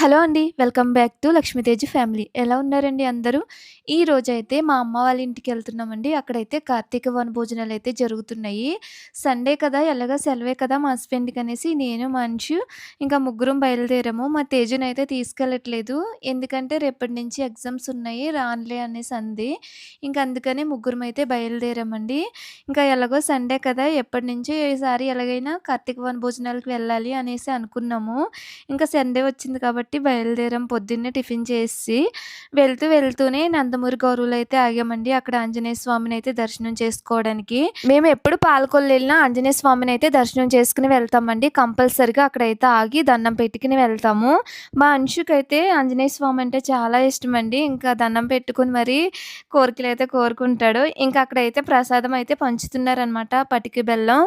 Hello అండి. Welcome back to Lakshmitej family. ఎలా ఉన్నారండి అందరూ? ఈ రోజైతే మా అమ్మ వాళ్ళ ఇంటికి వెళ్తున్నామండి అక్కడైతే కార్తీక వనభోజనాలైతే జరుగుతున్నాయి. సండే కదా! ఎలాగో సెలవే కదా! మా హస్బెండ్‌కనేసి నేను, మనిషి ఇంకా ముగ్గురం బయలుదేరాము. మా తేజునైతే తీసుకెళ్ళట్లేదు. ఎందుకంటే రేపటి నుంచి ఎగ్జామ్స్ ఉన్నాయి. రానులే అనేసి అంది. ఇంక అందుకని ముగ్గురం అయితే బయలుదేరామండి. ఇంకా ఎలాగో సండే కదా! ఎప్పటి నుంచి ఈసారి ఎలాగైనా కార్తీక వనభోజనాలకు వెళ్ళాలి అనేసి అనుకున్నాము. ఇంకా సండే వచ్చింది కాబట్టి బయలుదేరాం. పొద్దున్నే టిఫిన్ చేసి వెళ్తూ వెళ్తూనే నందమూరి గౌరవులు అయితే ఆగామండి. అక్కడ ఆంజనేయ స్వామిని అయితే దర్శనం చేసుకోవడానికి. మేము ఎప్పుడు పాలకొల్లు వెళ్ళినా ఆంజనేయ అయితే దర్శనం చేసుకుని వెళ్తామండి. కంపల్సరిగా అక్కడైతే ఆగి దండం పెట్టుకుని వెళ్తాము. మా అంశుకైతే ఆంజనేయ స్వామి అంటే చాలా ఇష్టం అండి ఇంకా దండం పెట్టుకుని మరి కోరికలు అయితే కోరుకుంటాడు. ఇంకా అక్కడైతే ప్రసాదం అయితే పంచుతున్నారనమాట పటికి బెల్లం.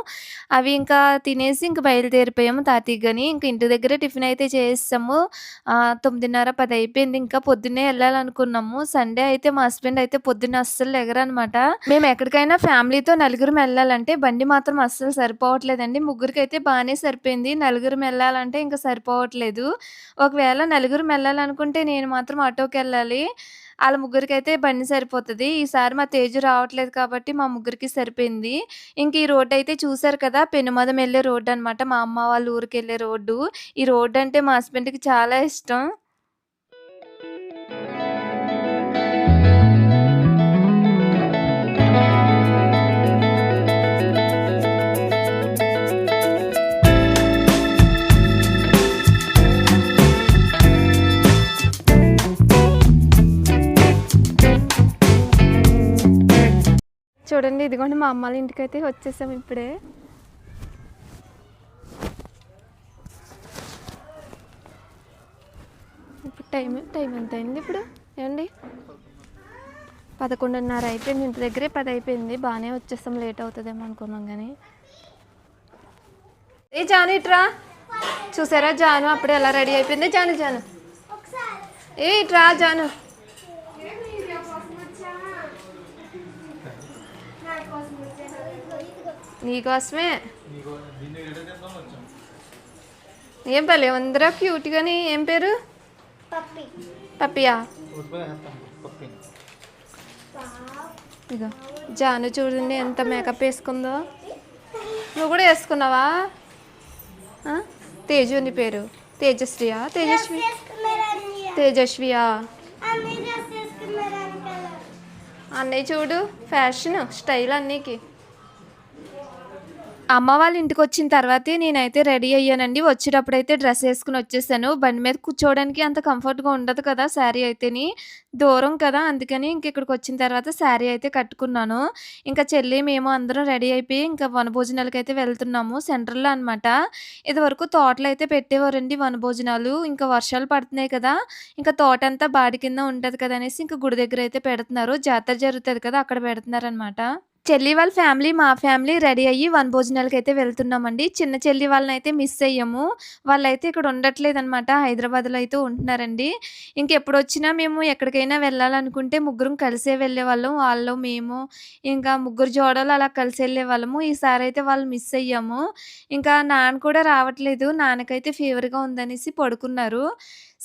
అవి ఇంకా తినేసి ఇంకా బయలుదేరిపోయాము తాతయ్యగని. ఇంకా ఇంటి దగ్గర టిఫిన్ అయితే చేస్తాము తొమ్మిదిన్నర 9:30, 10 అయిపోయింది. ఇంకా పొద్దున్నే ఎళ్ళాలనుకున్నాము. సండే అయితే మా హస్బెండ్ అయితే పొద్దున్న అస్సలు లెగరనమాట. మేము ఎక్కడికైనా ఫ్యామిలీతో నలుగురం ఎళ్ళాలంటే బండి మాత్రం అస్సలు సరిపోవట్లేదండి. ముగ్గురికైతే బానే సరిపోయింది. నలుగురం ఎళ్ళాలంటే ఇంక సరిపోవట్లేదు. ఒకవేళ నలుగురం ఎళ్ళాలనుకుంటే నేను మాత్రం ఆటోకెళ్ళాలి. ఆళ్ళ ముగ్గురికైతే బండి సరిపోతది. ఈసారి మా తేజు రావట్లేదు కాబట్టి మా ముగ్గురికి సరిపోయింది. ఇంక ఈ రోడ్డయితే చూసారు కదా! పెనుమదం ఎళ్ళే రోడ్డనమాట. మా అమ్మ వాళ్ళ ఊరికెళ్ళే రోడ్డు. ఈ రోడ్డంటే మా హస్బెండ్‌కి చాలా ఇష్టం. చూడండి ఇదిగోండి మా అమ్మాళ్ళ ఇంటికైతే వచ్చేసాం ఇప్పుడే. ఇప్పుడు టైం టైం ఎంత అయింది ఇప్పుడు? ఏమండి పదకొండున్నర అయిపోయింది. ఇంటి దగ్గరే పది అయిపోయింది. బాగానే వచ్చేస్తాం లేట్ అవుతుందేమో అనుకున్నాం కానీ ఏ జాను ఇట్రా చూసారా జాను అప్పుడే ఎలా రెడీ అయిపోయింది. జాను జాను. ఏ ఇట్రా జాను. నీకోసమే. ఏం భలే ఉందిరా క్యూట్‌గాని. ఏం పేరు? పప్పి పప్పియా? ఇగో జాను చూడండి ఎంత మేకప్ వేసుకుందో. నువ్వు కూడా వేసుకున్నావా? ఆ? తేజు నీ పేరు. తేజశ్రీయా? తేజస్వి? తేజస్వియా? అన్నయ్య చూడు ఫ్యాషన్ స్టైల్ అన్నీకి అమ్మ వాళ్ళ ఇంటికి వచ్చిన తర్వాతే నేనైతే రెడీ అయ్యానండి. వచ్చేటప్పుడు అయితే డ్రెస్ వేసుకుని వచ్చేసాను. బండి మీద కూర్చోవడానికి అంత కంఫర్ట్గా ఉండదు కదా శారీ అయితేని. దూరం కదా అందుకని ఇంక ఇక్కడికి వచ్చిన తర్వాత శారీ అయితే కట్టుకున్నాను. ఇంకా చెల్లి మేము అందరం రెడీ అయిపోయి ఇంకా వనభోజనాలకి అయితే వెళ్తున్నాము సెంటర్లో అనమాట ఇదివరకు తోటలు అయితే పెట్టేవారండి వనభోజనాలు. ఇంకా వర్షాలు పడుతున్నాయి కదా ఇంకా తోట అంతా బాడి కింద ఉంటుంది కదా అనేసి ఇంకా గుడి దగ్గర అయితే పెడుతున్నారు. జాతర జరుగుతుంది కదా అక్కడ పెడుతున్నారనమాట చెల్లి వాళ్ళ ఫ్యామిలీ మా ఫ్యామిలీ రెడీ అయ్యి వనభోజనాలకి అయితే వెళ్తున్నామండి. చిన్న చెల్లి వాళ్ళని అయితే మిస్ అయ్యాము. వాళ్ళైతే ఇక్కడ ఉండట్లేదు అనమాట హైదరాబాద్లో అయితే ఉంటున్నారండి. ఇంకెప్పుడు వచ్చినా మేము ఎక్కడికైనా వెళ్ళాలనుకుంటే ముగ్గురం కలిసే వెళ్ళేవాళ్ళం. వాళ్ళు మేము ఇంకా ముగ్గురు జోడలు అలా కలిసి వెళ్ళేవాళ్ళము. ఈసారి అయితే వాళ్ళు మిస్ అయ్యాము. ఇంకా నాన్న కూడా రావట్లేదు. నాన్నకైతే ఫీవర్గా ఉందనేసి పడుకున్నారు.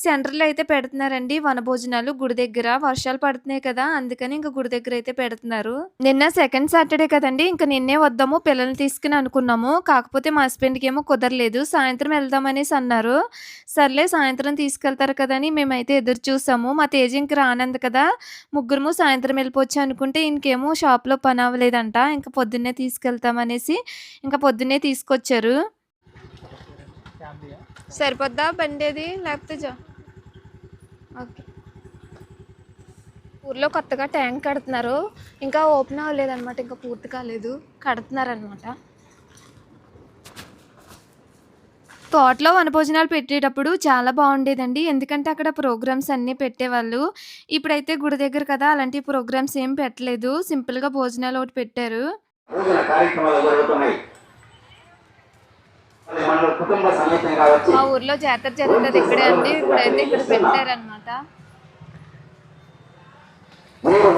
సెంటర్లో అయితే పెడుతున్నారండి వనభోజనాలు. గుడి దగ్గర వర్షాలు పడుతున్నాయి కదా అందుకని ఇంకా గుడి దగ్గర అయితే పెడుతున్నారు. నిన్న సెకండ్ సాటర్డే కదండి ఇంకా నిన్నే వద్దాము పిల్లల్ని తీసుకుని అనుకున్నాము. కాకపోతే మా హస్బెండ్కి ఏమో కుదరలేదు. సాయంత్రం వెళ్దామనేసి అన్నారు. సర్లే సాయంత్రం తీసుకెళ్తారు కదని మేమైతే ఎదురు చూసాము. మా తేజ ఇంక రానంది కదా ముగ్గురము సాయంత్రం వెళ్ళిపోవచ్చు అనుకుంటే ఇంకేమో షాప్లో పని అవ్వలేదంట. ఇంకా పొద్దున్నే తీసుకెళ్తామనేసి ఇంకా పొద్దున్నే తీసుకొచ్చారు. సరిపోద్దా బండి అది? లేకపోతే జా ఓకే. ఊర్లో కొత్తగా ట్యాంక్ కడుతున్నారు. ఇంకా ఓపెన్ అవ్వలేదన్నమాట ఇంకా పూర్తి కాలేదు. కడుతున్నారనమాట తోటలో వనభోజనాలు పెట్టేటప్పుడు చాలా బాగుండేదండి. ఎందుకంటే అక్కడ ప్రోగ్రామ్స్ అన్నీ పెట్టేవాళ్ళు. ఇప్పుడైతే గుడి దగ్గర కదా అలాంటి ప్రోగ్రామ్స్ ఏం పెట్టలేదు. సింపుల్గా భోజనాలు ఒకటి పెట్టారు. మా ఊర్లో జాతర జరుగుతుంది ఇక్కడే అండి. ఇప్పుడైతే ఇక్కడ పెట్టారనమాట మీరు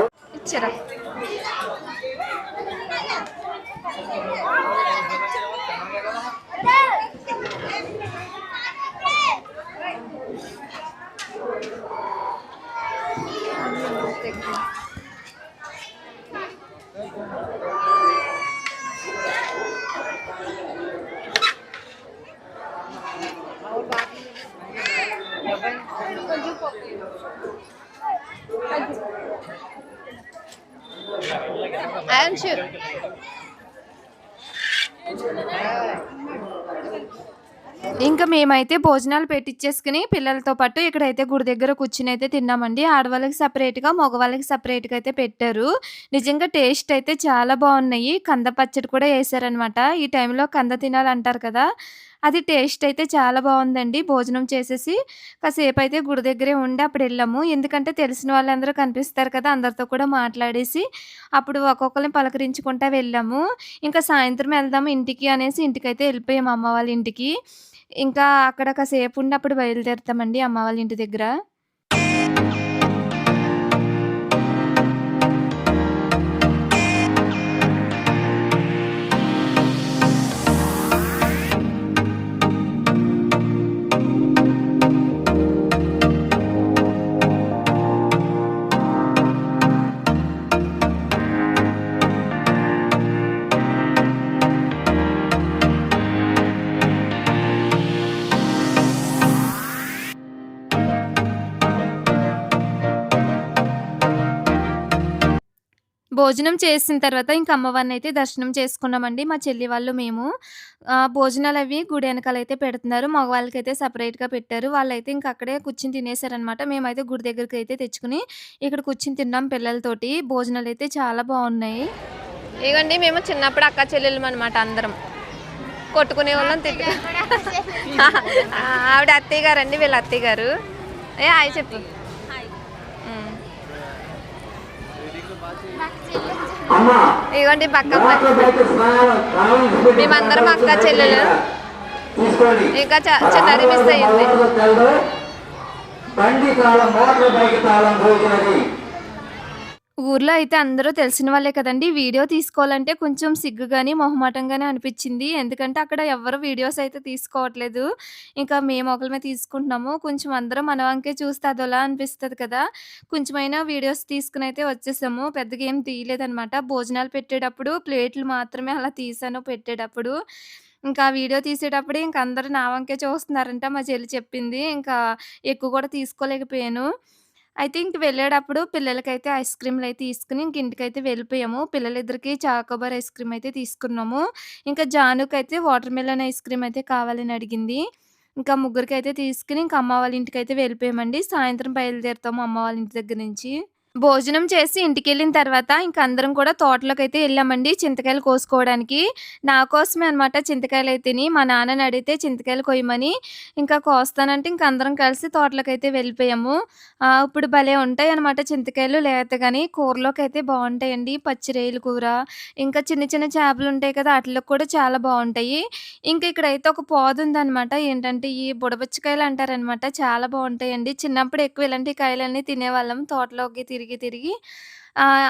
ఇచ్చారా అంశు ఇంకా మేమైతే భోజనాలు పెట్టించేసుకుని పిల్లలతో పాటు ఇక్కడైతే గుడి దగ్గర కూర్చుని అయితే తిన్నామండి. ఆడవాళ్ళకి సపరేట్గా మగవాళ్ళకి సపరేట్గా అయితే పెట్టారు. నిజంగా టేస్ట్ అయితే చాలా బాగున్నాయి. కంద పచ్చడి కూడా వేసారనమాట ఈ టైంలో కంద తినాలంటారు కదా. అది టేస్ట్ అయితే చాలా బాగుందండి. భోజనం చేసేసి కాసేపు అయితే గుడి దగ్గరే ఉండి అప్పుడు వెళ్ళాము. ఎందుకంటే తెలిసిన వాళ్ళందరూ కనిపిస్తారు కదా అందరితో కూడా మాట్లాడేసి అప్పుడు ఒక్కొక్కరిని పలకరించుకుంటా వెళ్ళాము. ఇంకా సాయంత్రం వెళ్దాము ఇంటికి అనేసి ఇంటికైతే వెళ్ళిపోయాము అమ్మ వాళ్ళ ఇంటికి. ఇంకా అక్కడ కాసేపు ఉండి అప్పుడు బయలుదేరుతామండి అమ్మ వాళ్ళ ఇంటి దగ్గర. భోజనం చేసిన తర్వాత ఇంక అమ్మవారిని అయితే దర్శనం చేసుకున్నామండి. మా చెల్లి వాళ్ళు మేము. భోజనాలు అవి గుడి వెనకాల అయితే పెడుతున్నారు. మగవాళ్ళకైతే సపరేట్గా పెట్టారు. వాళ్ళైతే ఇంక అక్కడే కూర్చుని తినేసారనమాట మేమైతే గుడి దగ్గరికి అయితే తెచ్చుకుని ఇక్కడ కూర్చుని తిన్నాం పిల్లలతోటి. భోజనాలు అయితే చాలా బాగున్నాయి. ఇవ్వండి మేము చిన్నప్పుడు అక్క చెల్లెలు అనమాట అందరం. కొట్టుకునే వాళ్ళం తిట్టు ఆవిడ అత్తయ్య గారు అండి వీళ్ళ అత్తయ్య గారు. ఏ హాయ్ చెప్పు. ఇదిగోండి చేసి మేమందరం అక్క చెల్లెలు. ఇంకా చ- చిన్నది మిస్ అయింది. బండి తాళం మోటార్ బైక్ తాళం ఊర్లో అయితే అందరూ తెలిసిన వాళ్ళే కదండి. వీడియో తీసుకోవాలంటే కొంచెం సిగ్గుగాని మొహమాటంగానే అనిపించింది. ఎందుకంటే అక్కడ ఎవరు వీడియోస్ అయితే తీసుకోవట్లేదు. ఇంకా మేము ఒకరిమే తీసుకుంటున్నాము. కొంచెం అందరం మన వంకే చూస్తే అదోలా అనిపిస్తుంది కదా. కొంచెమైనా వీడియోస్ తీసుకుని అయితే వచ్చేసాము. పెద్దగా ఏం తీయలేదనమాట భోజనాలు పెట్టేటప్పుడు ప్లేట్లు మాత్రమే అలా తీసాను పెట్టేటప్పుడు. ఇంకా వీడియో తీసేటప్పుడు ఇంక అందరూ నా వంకే చూస్తున్నారంట మా చెల్లి చెప్పింది. ఇంకా ఎక్కువ కూడా తీసుకోలేకపోయాను. అయితే ఇంక వెళ్ళేటప్పుడు పిల్లలకైతే ఐస్ క్రీమ్‌లు అయితే తీసుకొని ఇంక ఇంటికైతే వెళ్ళిపోయాము. పిల్లలిద్దరికీ చాకోబార్ ఐస్ క్రీమ్ అయితే తీసుకున్నాము. ఇంకా జానుకైతే వాటర్ మెలన్ ఐస్ క్రీమ్ అయితే కావాలని అడిగింది. ఇంకా ముగ్గురికైతే తీసుకొని ఇంక అమ్మ వాళ్ళ ఇంటికైతే వెళ్ళిపోయామండి. సాయంత్రం బయలుదేరుతాము అమ్మ వాళ్ళ ఇంటి దగ్గర నుంచి. భోజనం చేసి ఇంటికెళ్ళిన తర్వాత ఇంక అందరం కూడా అయితే వెళ్ళామండి చింతకాయలు కోసుకోవడానికి. నా కోసమే అనమాట అయితేని మా నాన్నని అడిగితే చింతకాయలు కొయ్యమని ఇంకా కోస్తానంటే ఇంక అందరం కలిసి తోటలోకైతే వెళ్ళిపోయాము. ఇప్పుడు భలే ఉంటాయి అనమాట చింతకాయలు లేతగాని కూరలోకి అయితే పచ్చి పచ్చిరేయలు కూర, ఇంకా చిన్న చిన్న చేపలు ఉంటాయి కదా! వాటిలో కూడా చాలా బాగుంటాయి ఇంక ఇక్కడైతే ఒక పోదుందనమాట. ఏంటంటే ఈ బుడబుచ్చకాయలు అంటారనమాట. చాలా బాగుంటాయండి చిన్నప్పుడు ఎక్కువ ఇలాంటి కాయలన్నీ తినేవాళ్ళం తోటలోకి తిరిగి తిరిగి.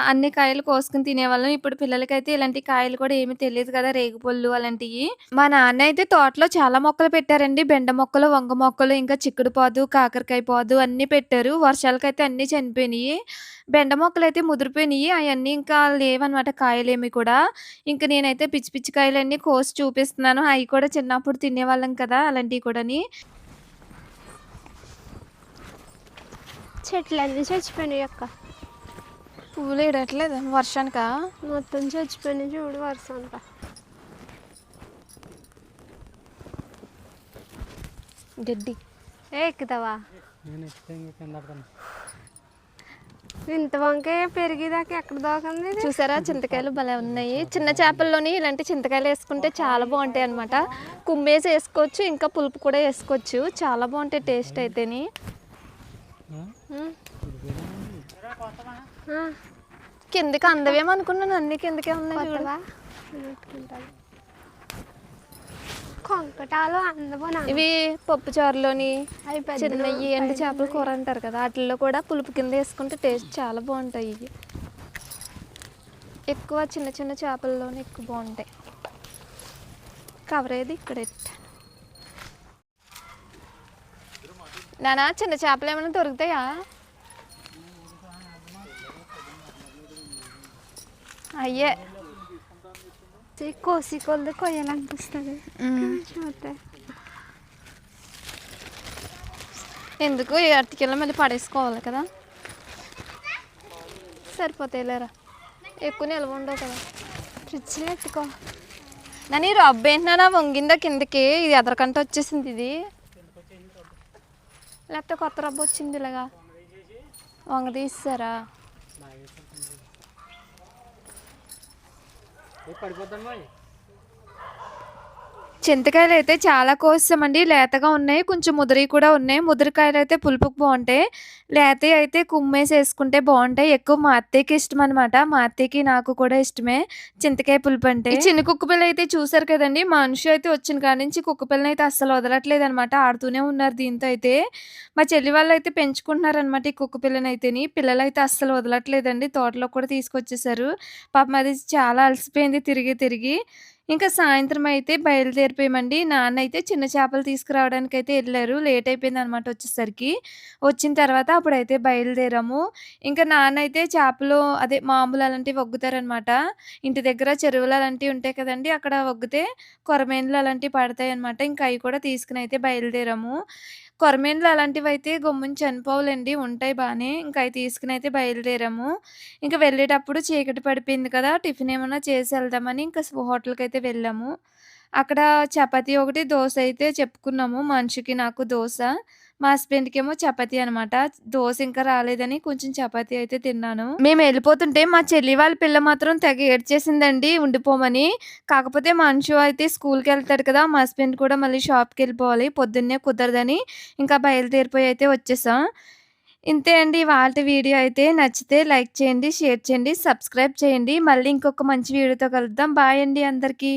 అన్ని కాయలు కోసుకొని తినేవాళ్ళం. ఇప్పుడు పిల్లలకైతే ఇలాంటి కాయలు కూడా ఏమి తెలియదు కదా! రేగిపళ్ళు అలాంటివి మా నాన్న అయితే తోటలో చాలా మొక్కలు పెట్టారండి. బెండ మొక్కలు, వంగ మొక్కలు, ఇంకా చిక్కుడు పాదు, కాకరకాయ పాదు అన్నీ పెట్టారు. వర్షాలకైతే అన్నీ చనిపోయినాయి బెండ మొక్కలు అయితే ముదిరిపోయినాయి అవన్నీ ఇంకా లేవన్నమాట కాయలేమి కూడా. ఇంకా నేనైతే పిచ్చి పిచ్చి కాయలన్నీ కోసి చూపిస్తున్నాను. అవి కూడా చిన్నప్పుడు తినేవాళ్ళం కదా! అలాంటివి కూడాని. చెట్లన్నీ చచ్చిపోయినాయి అక్క పువ్వులు ఇడట్లేదా వర్షానికా? మొత్తం చచ్చిపోయినాయి చూడు వర్షం అంతా గడ్డి. ఏ ఎక్కుతావా ఇంత వంకాయ పెరిగేదాకా ఎక్కడ దాకంది ఇది? చూసారా చింతకాయలు భలే ఉన్నాయి. చిన్న చేపల్లోని ఇలాంటి చింతకాయలు వేసుకుంటే చాలా బావుంటాయి అనమాట. కుమ్మేసి వేసుకోవచ్చు. ఇంకా పులుపు కూడా వేసుకోవచ్చు. చాలా బావుంటాయి టేస్ట్ అయితేని. కిందకి అందవేమో అనుకున్నాను. అన్ని కిందకే ఉన్నాయి. కొంకటాలు అందమో ఇవి పప్పు చారులోని చిన్నవి ఎండు చేపల కూర అంటారు కదా వాటిల్లో కూడా పులుపు కింద వేసుకుంటే టేస్ట్ చాలా బాగుంటాయి ఇవి. ఎక్కువ చిన్న చిన్న చేపల్లోనే ఎక్కువ బాగుంటాయి. కవర్ ఏది ఇక్కడ. నానా చిన్న చేపలు ఏమైనా దొరుకుతాయా? అయ్యే కోసి కొద్ది కొయ్యాలనిపిస్తుంది. చూస్తే ఎందుకు ఈ అరటికెళ్ళ మళ్ళీ పడేసుకోవాలి కదా సరిపోతాయి లేరా ఎక్కువ నిల్వ ఉండవు కదా ఫ్రిడ్జ్లో ఎత్తుకో నన్ను ఈ రబ్బు ఏంటన్నా వంగిందా కిందకి ఇది ఎదరకంట వచ్చేసింది ఇది లేకపోతే కొత్త రబ్బు వచ్చింది ఇలాగా వంగ తీస్తారా ఏ పడిపోతాను మరి చింతకాయలు అయితే చాలా కోసామండి లేతగా ఉన్నాయి కొంచెం ముదిరి కూడా ఉన్నాయి. ముదిరికాయలు అయితే పులుపుకు బాగుంటాయి. లేత అయితే కుమ్మేసి వేసుకుంటే బాగుంటాయి. ఎక్కువ మా అత్తయ్యకి ఇష్టం అనమాట మా అత్తయ్యకి నాకు కూడా ఇష్టమే చింతకాయ పులుపు అంటే. చిన్న కుక్క పిల్ల అయితే చూసారు కదండి మనిషి అయితే వచ్చిన కాడి నుంచి కుక్క పిల్లని అయితే అస్సలు వదలట్లేదు అనమాట ఆడుతూనే ఉన్నారు దీంతో అయితే. మా చెల్లి వాళ్ళు అయితే పెంచుకుంటున్నారనమాట ఈ కుక్క పిల్లని అయితేని పిల్లలు అయితే అస్సలు వదలట్లేదండి. తోటలో కూడా తీసుకొచ్చేసారు. పాపం అది చాలా అలసిపోయింది తిరిగి తిరిగి. ఇంకా సాయంత్రం అయితే బయలుదేరిపోయామండి. నాన్న అయితే చిన్న చేపలు తీసుకురావడానికి అయితే వెళ్ళారు లేట్ అయిపోయింది అనమాట వచ్చేసరికి. వచ్చిన తర్వాత అప్పుడైతే బయలుదేరాము. ఇంకా నాన్న అయితే చేపలు అదే మామూలు అలాంటివి వగ్గుతారనమాట. ఇంటి దగ్గర చెరువులు అలాంటివి ఉంటాయి కదండి అక్కడ వగ్గితే కొరమేన్లు అలాంటివి పడతాయి అనమాట ఇంకా అవి కూడా తీసుకుని అయితే బయలుదేరాము. కొరమేన్లు అలాంటివి అయితే గమ్ముని చనిపోవాలండి. ఉంటాయి బాగానే ఇంకా అవి తీసుకుని అయితే బయలుదేరాము. ఇంకా వెళ్ళేటప్పుడు చీకటి పడిపోయింది కదా. టిఫిన్ ఏమైనా చేసి వెళ్దామని ఇంకా హోటల్కి అయితే వెళ్ళాము. అక్కడ చపాతీ ఒకటి దోశ అయితే చెప్పుకున్నాము. మనిషికి నాకు దోశ మా హస్బెండ్కి ఏమో చపాతీ అనమాట. దోశ ఇంకా రాలేదని కొంచెం చపాతీ అయితే తిన్నాను. మేము వెళ్ళిపోతుంటే మా చెల్లి వాళ్ళ పిల్ల మాత్రం తెగ ఏడ్చేసిందండి ఉండిపోమని. కాకపోతే మనిషి అయితే స్కూల్కి వెళ్తాడు కదా మా హస్బెండ్ కూడా మళ్ళీ షాప్కి వెళ్ళిపోవాలి. పొద్దున్నే కుదరదని ఇంకా బయలుదేరిపోయి అయితే వచ్చేసాం. ఇంతే అండి వాళ్ళ వీడియో అయితే. నచ్చితే లైక్ చేయండి షేర్ చేయండి సబ్స్క్రైబ్ చేయండి. మళ్ళీ ఇంకొక మంచి వీడియోతో కలుద్దాం. బాయ్ అండి అందరికీ.